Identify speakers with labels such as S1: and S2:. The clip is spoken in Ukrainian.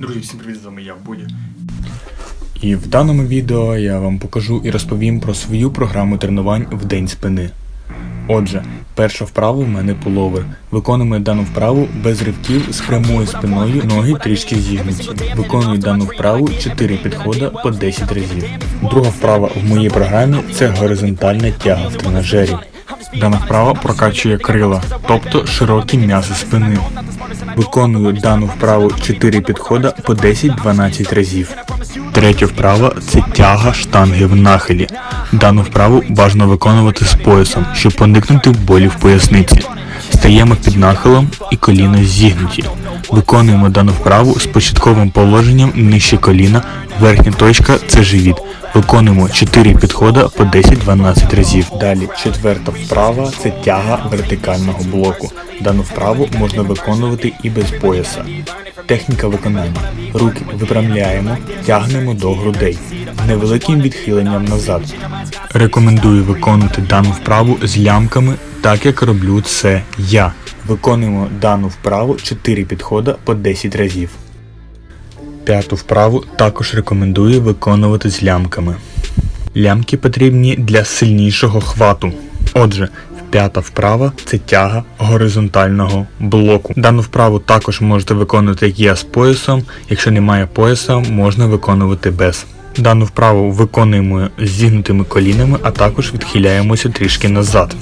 S1: Друзі, всім привіт, з вами я, Будя.
S2: І в даному відео я вам покажу і розповім про свою програму тренувань в день спини. Отже, перша вправа в мене пуловер. Виконуємо дану вправу без ривків з прямою спиною, ноги трішки зігнуті. Виконую дану вправу 4 підходи по 10 разів. Друга вправа в моїй програмі це горизонтальна тяга в тренажері. Дана вправа прокачує крила, тобто широкі м'язи спини. Виконую дану вправу 4 підходи по 10-12 разів. Третя вправа це тяга штанги в нахилі. Дану вправу бажано виконувати з поясом, щоб уникнути болі в поясниці. Стаємо під нахилом і коліна зігнуті. Виконуємо дану вправу з початковим положенням нижче коліна, верхня точка це живіт. Виконуємо 4 підходи по 10-12 разів. Далі четверта вправа це тяга вертикального блоку. Дану вправу можна виконувати і без пояса. Техніка виконання. Руки випрямляємо, тягнемо до грудей невеликим відхиленням назад. Рекомендую виконувати дану вправу з лямками, так як роблю це я. Виконуємо дану вправу 4 підходи по 10 разів. П'яту вправу також рекомендую виконувати з лямками. Лямки потрібні для сильнішого хвату. Отже, п'ята вправа це тяга горизонтального блоку. Дану вправу також можете виконувати як я з поясом. Якщо немає пояса, можна виконувати без. Дану вправу виконуємо зігнутими колінами, а також відхиляємося трішки назад.